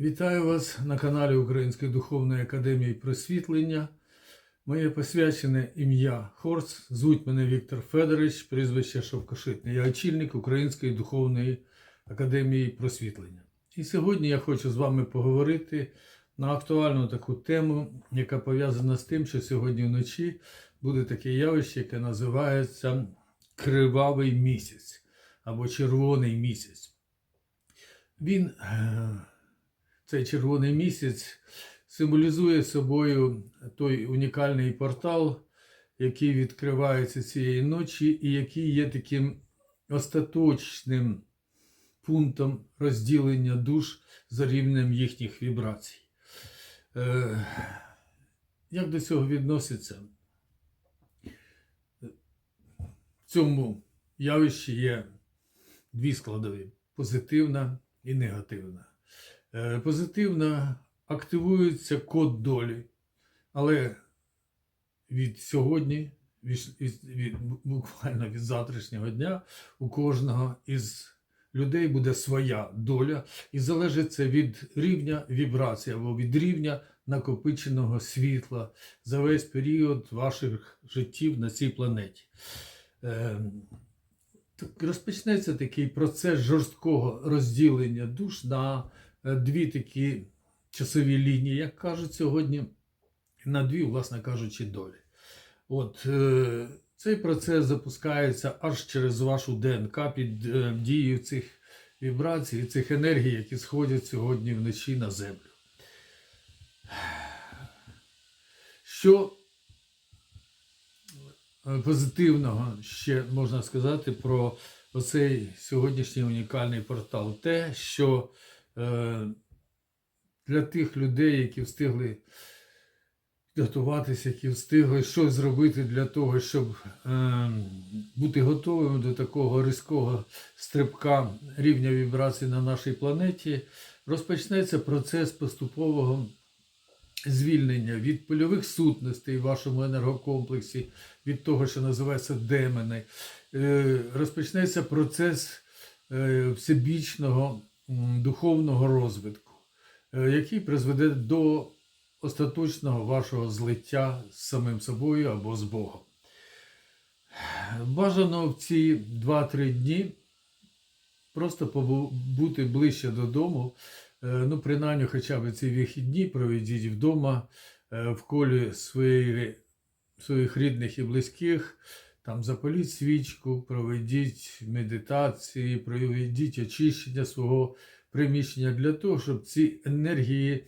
Вітаю вас на каналі Української духовної академії просвітлення. Моє посвячене ім'я Хорс. Звуть мене Віктор Федорович, прізвище Шовкошитний. Я очільник Української духовної академії просвітлення. І сьогодні я хочу з вами поговорити на актуальну таку тему, яка пов'язана з тим, що сьогодні вночі буде таке явище, яке називається Кривавий місяць або Червоний місяць. Він, е, цей червоний місяць, символізує собою той унікальний портал, який відкривається цієї ночі, і який є таким остаточним пунктом розділення душ за рівнем їхніх вібрацій. Е, Як до цього відноситься? В цьому явищі є дві складові позитивна і негативна. Е, Позитивна активується код долі, але від сьогодні, від, від, буквально від завтрашнього дня, у кожного із людей буде своя доля, і залежить це від рівня вібрації або від рівня накопиченого світла за весь період ваших життів на цій планеті. Е, розпочнеться такий процес жорсткого розділення душ на дві такі часові лінії, як кажуть сьогодні, на дві, власне кажучи, долі. От е, цей процес запускається аж через вашу ДНК під е, дією цих вібрацій, цих енергій, які сходять сьогодні вночі на землю. Що е, позитивного ще можна сказати про оцей сьогоднішній унікальний портал? Те, що е, для тих людей, які встигли готуватися, які встигли щось зробити для того, щоб е, бути готовими до такого різкого стрибка рівня вібрацій на нашій планеті, розпочнеться процес поступового звільнення від польових сутностей в вашому енергокомплексі, від того, що називається демони. Е, Розпочнеться процес е, всебічного духовного розвитку, е, який призведе до остаточного вашого злиття з самим собою або з Богом. Бажано в ці 2-3 дні просто побути ближче додому. Е, Ну, принаймні, хоча б ці вихідні проведіть вдома е, в колі своєї, своїх рідних і близьких. Там запаліть свічку, проведіть медитації, проведіть очищення свого приміщення для того, щоб ці енергії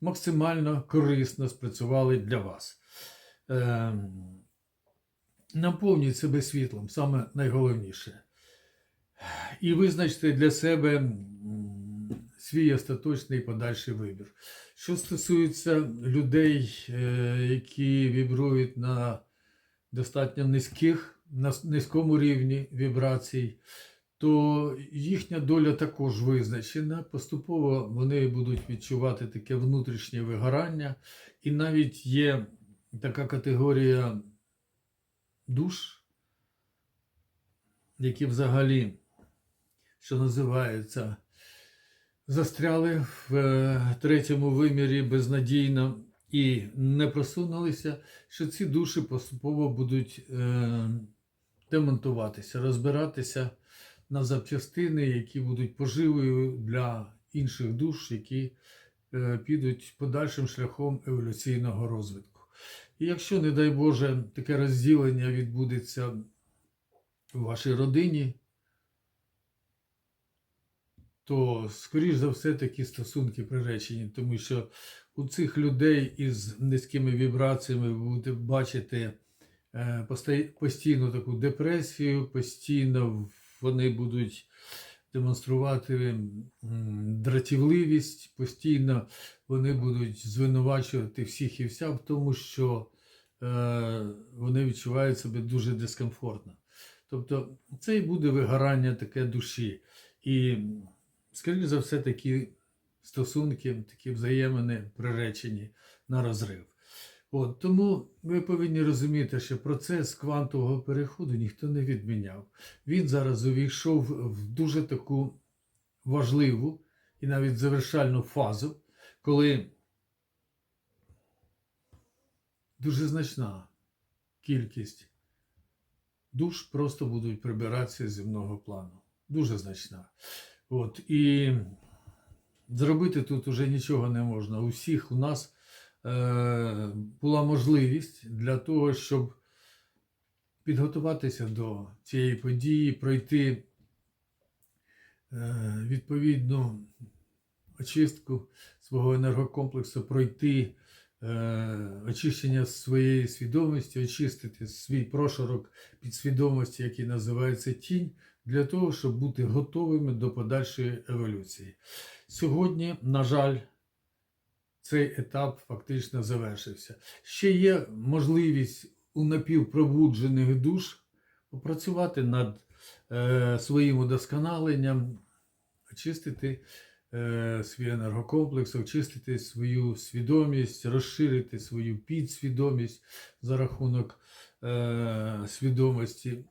максимально корисно спрацювали для вас. Е, Наповніть себе світлом, саме найголовніше. І визначте для себе свій остаточний подальший вибір. Що стосується людей, е, які вібрують на достатньо низьких, на низькому рівні вібрацій, то їхня доля також визначена. Поступово вони будуть відчувати таке внутрішнє вигорання, і навіть є така категорія душ, які взагалі, що називається, застряли в е, третьому вимірі безнадійно і не просунулися, що ці душі поступово будуть е, демонтуватися, розбиратися на запчастини, які будуть поживою для інших душ, які е, підуть подальшим шляхом еволюційного розвитку. І якщо, не дай Боже, таке розділення відбудеться в вашій родині, то, скоріш за все, такі стосунки приречені, тому що у цих людей із низькими вібраціями ви будете бачити е, постійну таку депресію, постійно вони будуть демонструвати дратівливість, постійно вони будуть звинувачувати всіх і вся в тому, що е, вони відчувають себе дуже дискомфортно. Тобто це і буде вигорання таке душі. І, скоріш за все, такі стосунки, такі взаємини приречені на розрив. От, тому ви повинні розуміти, що процес квантового переходу ніхто не відміняв. Він зараз увійшов в дуже таку важливу і навіть завершальну фазу, коли дуже значна кількість душ просто будуть прибиратися з земного плану. Дуже значна. От, і зробити тут уже нічого не можна. У всіх у нас е, була можливість для того, щоб підготуватися до цієї події, пройти е, відповідну очистку свого енергокомплексу, пройти е, очищення своєї свідомості, очистити свій прошарок підсвідомості, який називається тінь, для того, щоб бути готовими до подальшої еволюції. Сьогодні, на жаль, цей етап фактично завершився. Ще є можливість у напівпробуджених душ попрацювати над е, своїм удосконаленням, очистити е, свій енергокомплекс, очистити свою свідомість, розширити свою підсвідомість за рахунок е, свідомості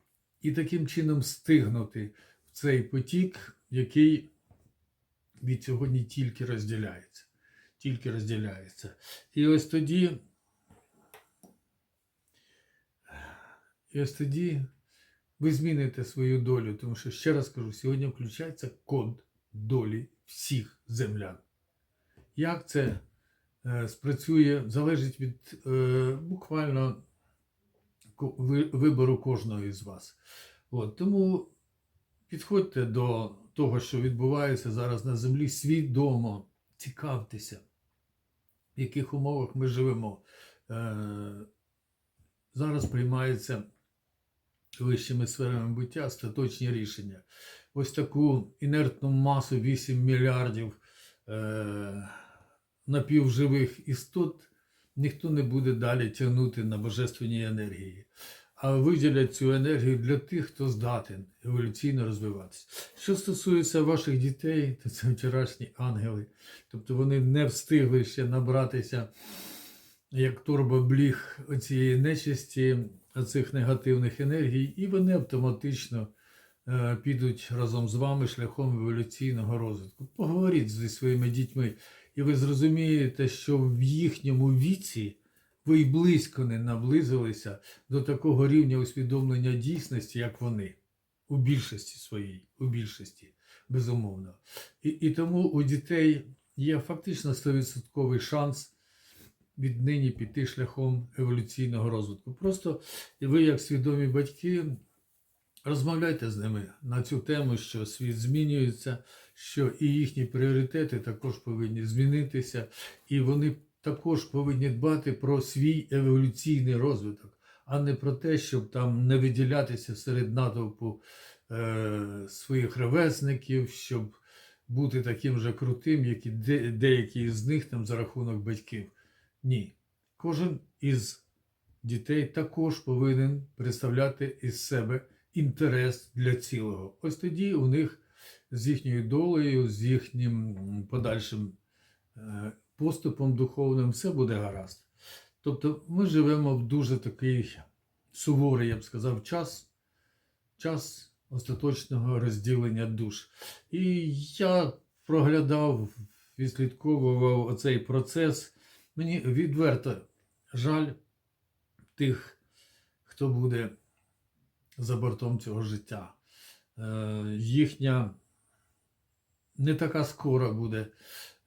і таким чином стигнути в цей потік, який від сьогодні тільки розділяється. Тільки розділяється. І ось тоді. І ось тоді ви зміните свою долю, тому що, ще раз кажу, сьогодні включається код долі всіх землян. Як це е, спрацює, залежить від е, буквально вибору кожного із вас. От, тому підходьте до того, що відбувається зараз на землі, свідомо цікавтеся, в яких умовах ми живемо. Е, зараз приймаються вищими сферами буття остаточні рішення. Ось таку інертну масу 8 мільярдів е, напівживих істот ніхто не буде далі тягнути на божественній енергії, а виділять цю енергію для тих, хто здатен еволюційно розвиватися. Що стосується ваших дітей, то це вчорашні ангели, тобто вони не встигли ще набратися як турбобліг оцієї нечисті, оцих негативних енергій, і вони автоматично е, підуть разом з вами шляхом еволюційного розвитку. Поговоріть зі своїми дітьми, і ви зрозумієте, що в їхньому віці ви й близько не наблизилися до такого рівня усвідомлення дійсності, як вони, у більшості своїй, у більшості, безумовно. І, і тому у дітей є фактично 100% шанс віднині піти шляхом еволюційного розвитку. Просто ви, як свідомі батьки, розмовляйте з ними на цю тему, що світ змінюється, що і їхні пріоритети також повинні змінитися, і вони також повинні дбати про свій еволюційний розвиток, а не про те, щоб там не виділятися серед натовпу е, своїх ровесників, щоб бути таким же крутим, як і де, деякі з них там за рахунок батьків. Ні. Кожен із дітей також повинен представляти із себе інтерес для цілого. Ось тоді у них з їхньою долею, з їхнім подальшим е, поступом духовним все буде гаразд. Тобто ми живемо в дуже такий суворий, я б сказав, час, час остаточного розділення душ. І я проглядав, відслідковував оцей процес. Мені відверто жаль тих, хто буде за бортом цього життя. Е, їхня не така скора буде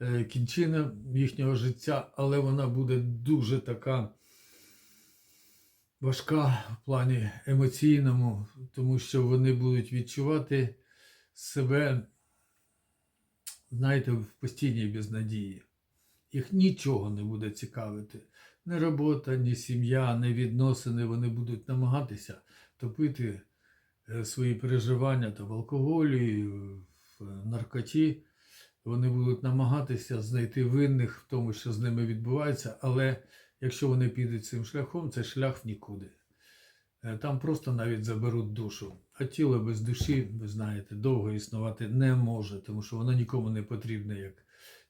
е, кінчина їхнього життя, але вона буде дуже така важка в плані емоційному, тому що вони будуть відчувати себе, знаєте, в постійній безнадії. Їх нічого не буде цікавити. Ні робота, ні сім'я, ні відносини. Вони будуть намагатися топити е, свої переживання та в алкоголі, в наркоті. Вони будуть намагатися знайти винних в тому, що з ними відбувається, але якщо вони підуть цим шляхом, це шлях в нікуди. Е, Там просто навіть заберуть душу. А тіло без душі, ви знаєте, довго існувати не може, тому що воно нікому не потрібне як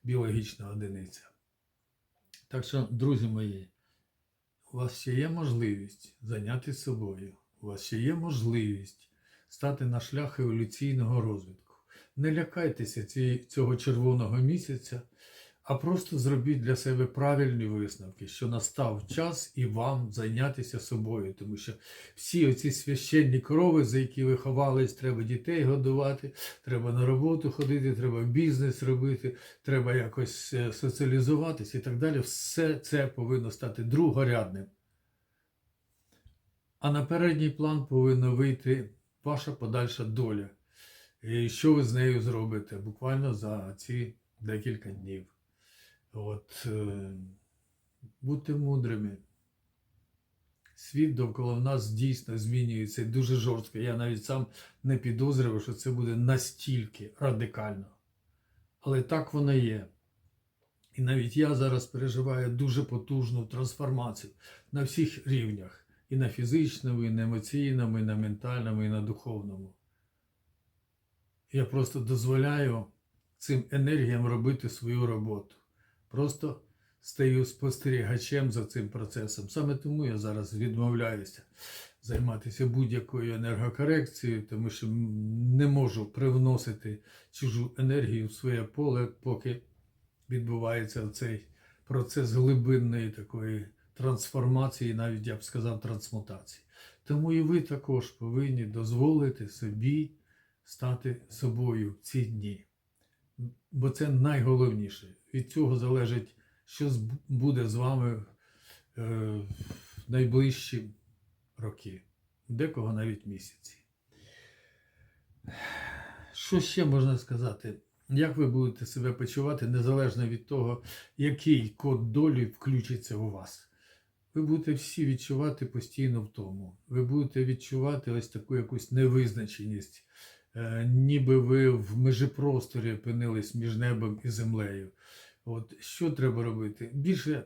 біологічна одиниця. Так що, друзі мої, у вас ще є можливість зайнятися собою, у вас ще є можливість стати на шлях еволюційного розвитку. Не лякайтеся ці, цього червоного місяця, а просто зробіть для себе правильні висновки, що настав час і вам зайнятися собою, тому що всі оці священні корови, за які ви ховались, треба дітей годувати, треба на роботу ходити, треба бізнес робити, треба якось е, соціалізуватися і так далі. Все це повинно стати другорядним. А на передній план повинна вийти ваша подальша доля. І що ви з нею зробите буквально за ці декілька днів. От, е, будьте мудрими. Світ довкола нас дійсно змінюється дуже жорстко. Я навіть сам не підозрював, що це буде настільки радикально. Але так воно є. І навіть я зараз переживаю дуже потужну трансформацію на всіх рівнях: і на фізичному, і на емоційному, і на ментальному, і на духовному. Я просто дозволяю цим енергіям робити свою роботу. Просто стаю спостерігачем за цим процесом. Саме тому я зараз відмовляюся займатися будь-якою енергокорекцією, тому що не можу привносити чужу енергію в своє поле, поки відбувається цей процес глибинної такої трансформації, навіть я б сказав, трансмутації. Тому і ви також повинні дозволити собі стати собою в ці дні. Бо це найголовніше. Від цього залежить, що буде з вами е, в найближчі роки, декого навіть місяці. Що ще можна сказати? Як ви будете себе почувати незалежно від того, який код долі включиться у вас? Ви будете всі відчувати постійно в тому. Ви будете відчувати ось таку якусь невизначеність, е, ніби ви в межепросторі опинились між небом і землею. От що треба робити? Більше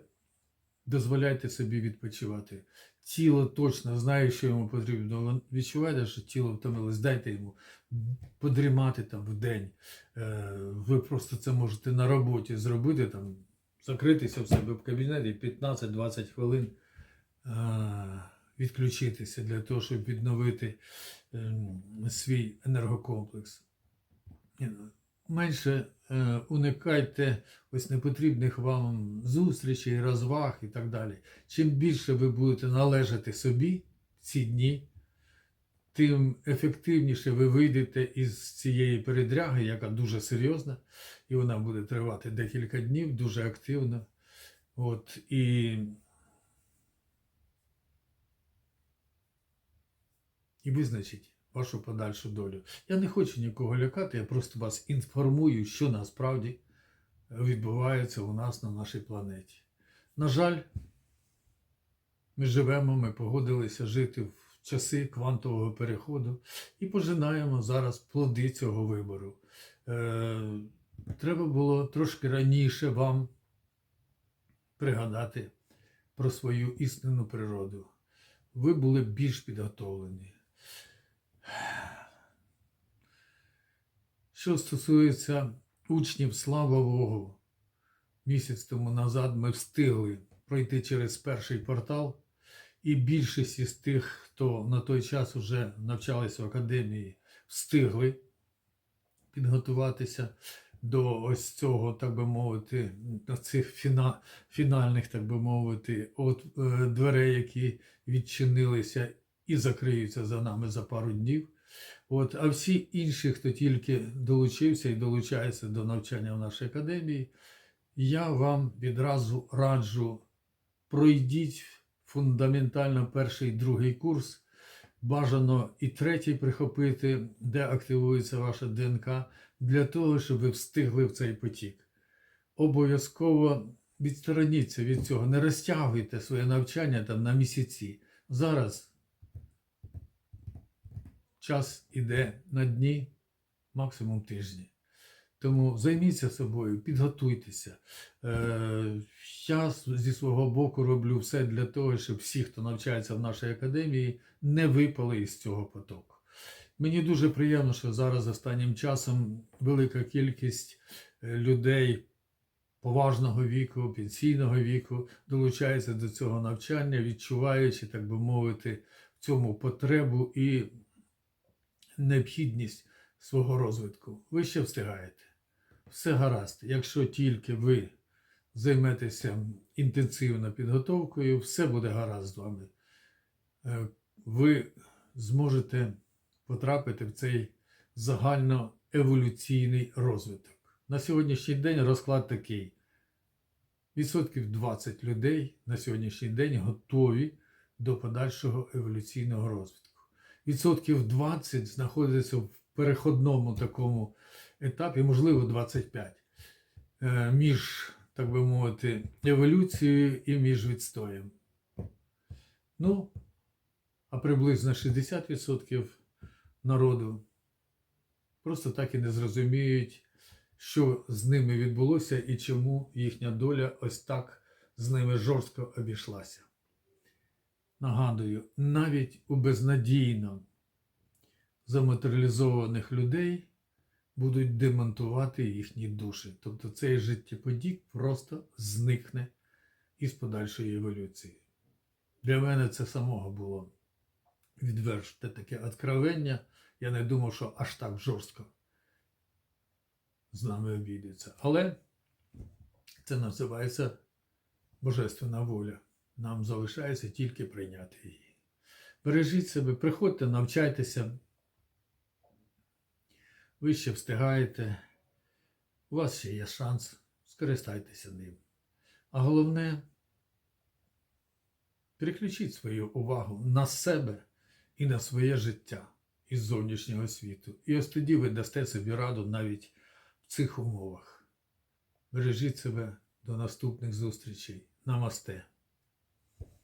дозволяйте собі відпочивати. Тіло точно знає, що йому потрібно. Відчуваєте, що тіло втомилось, дайте йому подрімати там в день. Е, Ви просто це можете на роботі зробити, там, закритися в себе в кабінеті 15-20 хвилин, відключитися для того, щоб відновити ем, свій енергокомплекс. Ну, Менше е, уникайте ось непотрібних вам зустрічей, розваг і так далі. Чим більше ви будете належати собі ці дні, тим ефективніше ви вийдете із цієї передряги, яка дуже серйозна, і вона буде тривати декілька днів, дуже активно. От, і, і визначить вашу подальшу долю. Я не хочу нікого лякати, я просто вас інформую, що насправді відбувається у нас на нашій планеті. На жаль, ми живемо, ми погодилися жити в часи квантового переходу і пожинаємо зараз плоди цього вибору. Е, треба було трошки раніше вам пригадати про свою істинну природу. Ви були більш підготовлені. Що стосується учнів, слава Богу, місяць тому назад ми встигли пройти через перший портал, і більшість із тих, хто на той час вже навчалися в академії, встигли підготуватися до ось цього, так би мовити, до цих фіна, фінальних, так би мовити, от е, дверей, які відчинилися і закриються за нами за пару днів. От, а всі інші, хто тільки долучився і долучається до навчання в нашій академії, я вам відразу раджу пройдіть фундаментально перший і другий курс. Бажано і третій прихопити, де активується ваша ДНК, для того, щоб ви встигли в цей потік. Обов'язково відстороніться від цього, не розтягуйте своє навчання там на місяці. Зараз час іде на дні, максимум тижні. Тому займіться собою, підготуйтеся. Е, Я зі свого боку роблю все для того, щоб всі, хто навчається в нашій академії, не випали із цього потоку. Мені дуже приємно, що зараз останнім часом велика кількість е, людей поважного віку, пенсійного віку долучається до цього навчання, відчуваючи, так би мовити, в цьому потребу і необхідність свого розвитку. Ви ще встигаєте. Все гаразд. Якщо тільки ви займетеся інтенсивно підготовкою, все буде гаразд з вами. Е, Ви зможете потрапити в цей загальноеволюційний розвиток. На сьогоднішній день розклад такий. Відсотків 20 людей на сьогоднішній день готові до подальшого еволюційного розвитку. Відсотків 20 знаходяться в переходному такому етапі, можливо, 25, е, між, так би мовити, еволюцією і між відстоєм. Ну, а приблизно 60% народу просто так і не зрозуміють, що з ними відбулося і чому їхня доля ось так з ними жорстко обійшлася. Нагадую, навіть у безнадійно заматеріалізованих людей будуть демонтувати їхні душі. Тобто цей життєподік просто зникне із подальшої еволюції. Для мене це самого було відверте таке откровення. Я не думав, що аж так жорстко з нами обійдеться. Але це називається божественна воля. Нам залишається тільки прийняти її. Бережіть себе, приходьте, навчайтеся. Ви ще встигаєте. У вас ще є шанс. Скористайтеся ним. А головне, переключіть свою увагу на себе і на своє життя із зовнішнього світу. І ось тоді ви дасте собі раду навіть в цих умовах. Бережіть себе до наступних зустрічей. Намасте.